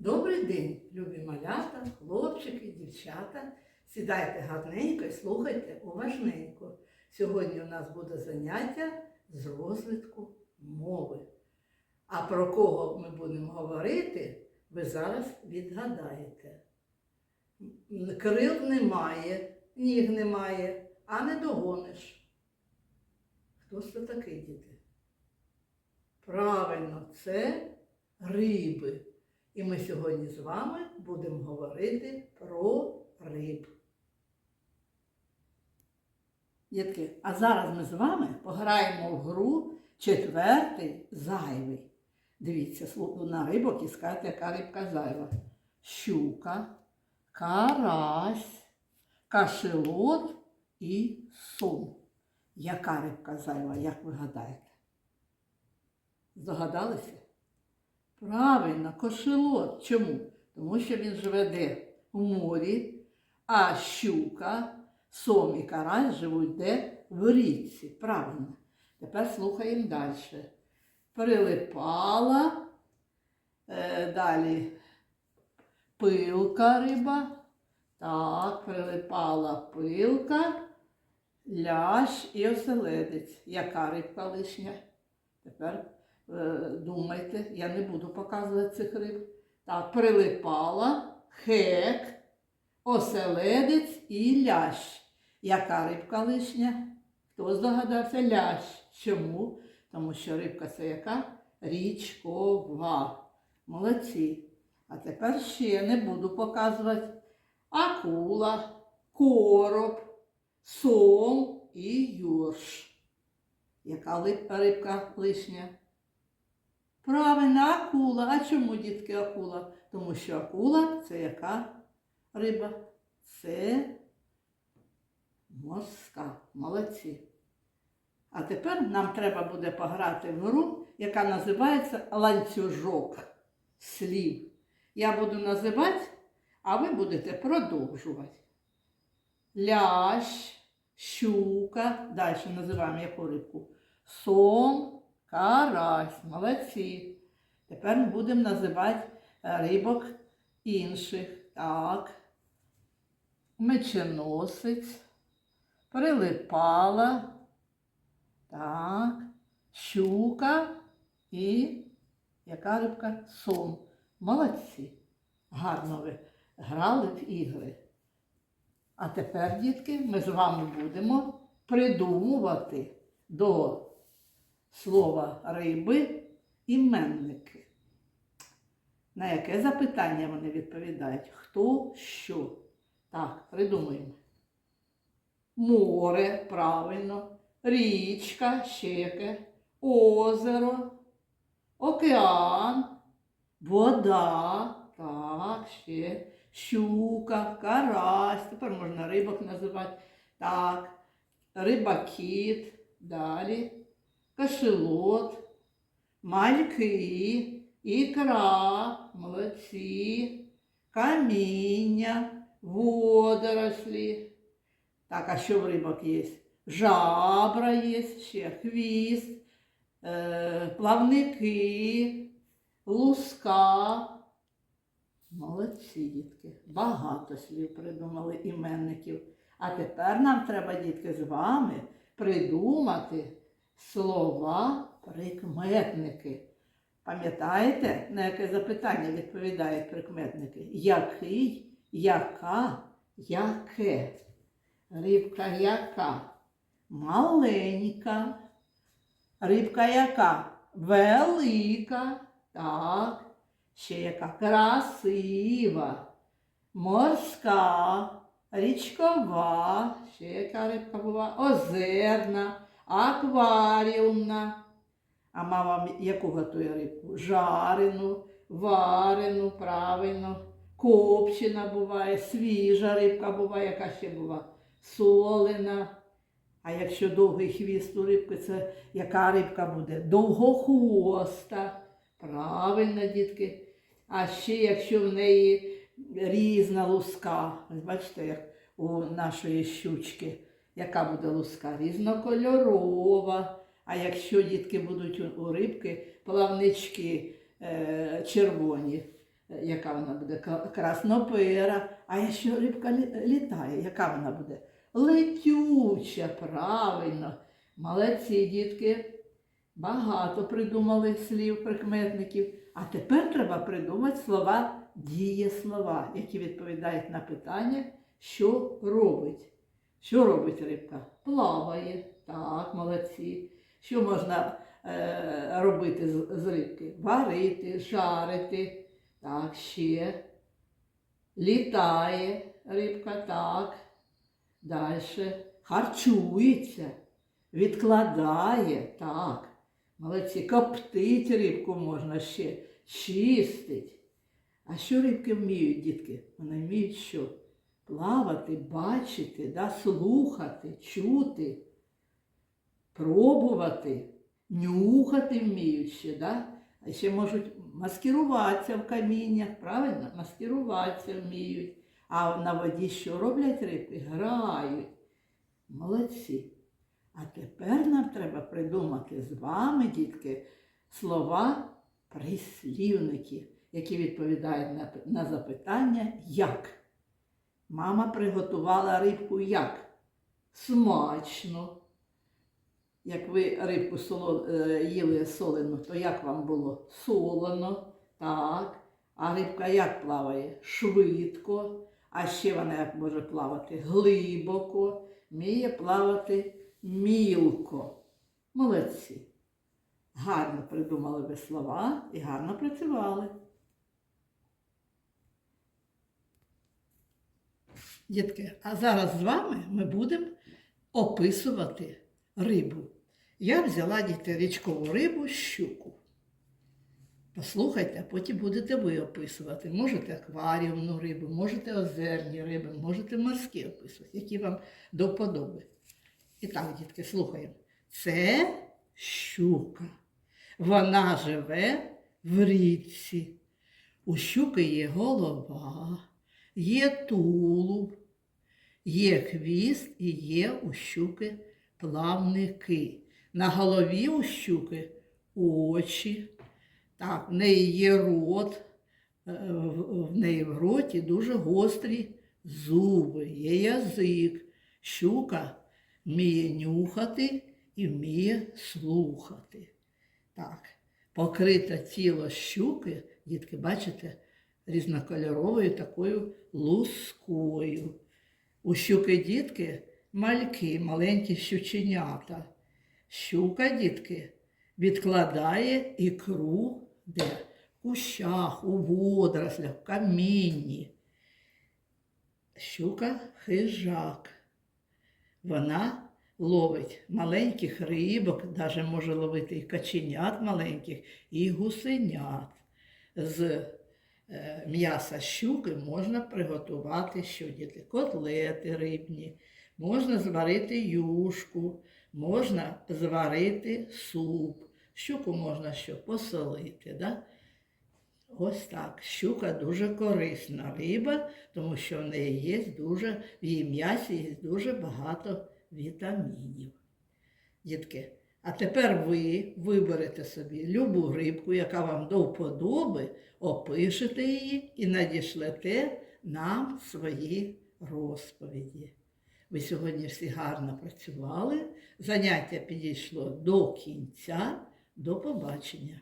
Добрий день, любі малята, хлопчики, дівчата. Сідайте гарненько і слухайте уважненько. Сьогодні у нас буде заняття з розвитку мови. А про кого ми будемо говорити, ви зараз відгадаєте. Крил немає, ніг немає, а не догониш. Хто ж це такий, діти? Правильно, це риби. І ми сьогодні з вами будемо говорити про риб. Дітки, а зараз ми з вами пограємо в гру четвертий зайвий. Дивіться на рибок і скажете, яка рибка зайва. Щука, карась, кашелот і сом. Яка рибка зайва, як ви гадаєте? Здогадалися? Правильно, кошелот. Чому? Тому що він живе де? У морі, а щука, сом і карась живуть де? В річці. Правильно. Тепер слухаємо далі. Прилипала, е, далі пилка риба. Так, прилипала пилка, лящ і оселедець. Яка рибка лишня? Тепер думайте, я не буду показувати цих риб. Так, прилипала, хек, оселедець і лящ. Яка рибка лишня? Хто здогадався? Лящ. Чому? Тому що рибка це яка? Річкова. Молодці. А тепер ще не буду показувати. Акула, короб, сом і юрш. Яка рибка лишня? Правильно, акула. А чому, дітки, акула? Тому що акула це яка риба? Це морська. Молодці. А тепер нам треба буде пограти в гру, яка називається ланцюжок слів. Я буду називати, а ви будете продовжувати. Лящ, щука, далі називаємо яку рибку? Сом, карась, молодці. Тепер ми будемо називати е, рибок інших. Так. Меченосець, прилипала, так, щука і яка рибка? Сом. Молодці. Гарно ви грали в ігри. А тепер, дітки, ми з вами будемо придумувати до слова риби іменники. На яке запитання вони відповідають? Хто що? Так, придумуємо. Море, правильно, річка, ще яке, озеро, океан, вода, так, ще, щука, карась, тепер можна рибок називати. Так, рибакіт, далі, кашелот, мальки, ікра, молодці, каміння, водорослі. Так, а що в рибок є? Жабра є, ще хвіст, е, плавники, луска. Молодці, дітки. Багато слів придумали іменників. А тепер нам треба, дітки, з вами придумати слова прикметники. Пам'ятаєте, на яке запитання відповідають прикметники? Який, яка, яке? Рибка яка? Маленька. Рибка яка? Велика. Так. Ще яка красива. Морська, річкова, ще яка рибка була, озерна, акваріумна. А мама яку готує рибку? Жарену, варену, правильно. Копчена буває, свіжа рибка буває, яка ще була солена. А якщо довгий хвіст у рибки, це яка рибка буде? Довгохвоста. Правильно, дітки. А ще якщо в неї різна луска, бачите, як у нашої щучки, яка буде луска? Різнокольорова. А якщо дітки будуть у, рибки плавнички е, червоні, е, яка вона буде краснопера. А якщо рибка літає, яка вона буде? Летюча, правильно. Молодці, дітки. Багато придумали слів, прикметників. А тепер треба придумати слова дієслова, які відповідають на питання, що робить. Що робить рибка? Плаває. Так, молодці. Що можна е, робити з, з рибки? Варити, жарити. Так, ще. Літає рибка, так. Далі. Харчується. Відкладає, так. Молодці, коптить рибку можна ще, чистить. А що рибки вміють, дітки? Вони вміють що? Плавати, бачити, да, слухати, чути, пробувати, нюхати вміють ще, да? а ще можуть маскируватися в каміннях, правильно? Маскируватися вміють. А на воді що роблять рибки? Грають. Молодці. А тепер нам треба придумати з вами, дітки, слова прислівники, які відповідають на, на запитання як. Мама приготувала рибку як? Смачно. Як ви рибку соло, е, їли солену, то як вам було? Солоно, так. А рибка як плаває? Швидко. А ще вона як може плавати? Глибоко. Вміє плавати мілко. Молодці. Гарно придумали ви слова і гарно працювали. Дітки, а зараз з вами ми будемо описувати рибу. Я взяла дітей річкову рибу щуку. Послухайте, а потім будете ви описувати. Можете акваріумну рибу, можете озерні риби, можете морські описувати, які вам до вподоби. І так, дітки, слухаємо. Це щука. Вона живе в річці. У щуки є голова, є тулуб, є хвіст і є у щуки плавники. На голові у щуки очі. Так, в неї є рот, е, в неї в роті дуже гострі зуби, є язик. Щука вміє нюхати і вміє слухати. Так, покрите тіло щуки, дітки, бачите, різнокольоровою такою лускою. У щуки дітки мальки, маленькі щученята. Щука, дітки, відкладає ікру де? В кущах, у водорослях, в камінні. Щука хижак. Вона ловить маленьких рибок, навіть може ловити і каченят маленьких, і гусенят. З м'яса щуки можна приготувати що діти? Котлети рибні, можна зварити юшку, можна зварити суп. Щуку можна що посолити. Да? Ось так. Щука дуже корисна риба, тому що в неї є дуже, в її м'ясі є дуже багато вітамінів. Дітки, а тепер ви виберете собі любу рибку, яка вам до вподоби, опишете її і надішлете нам свої розповіді. Ви сьогодні всі гарно працювали, заняття підійшло до кінця. До побачення!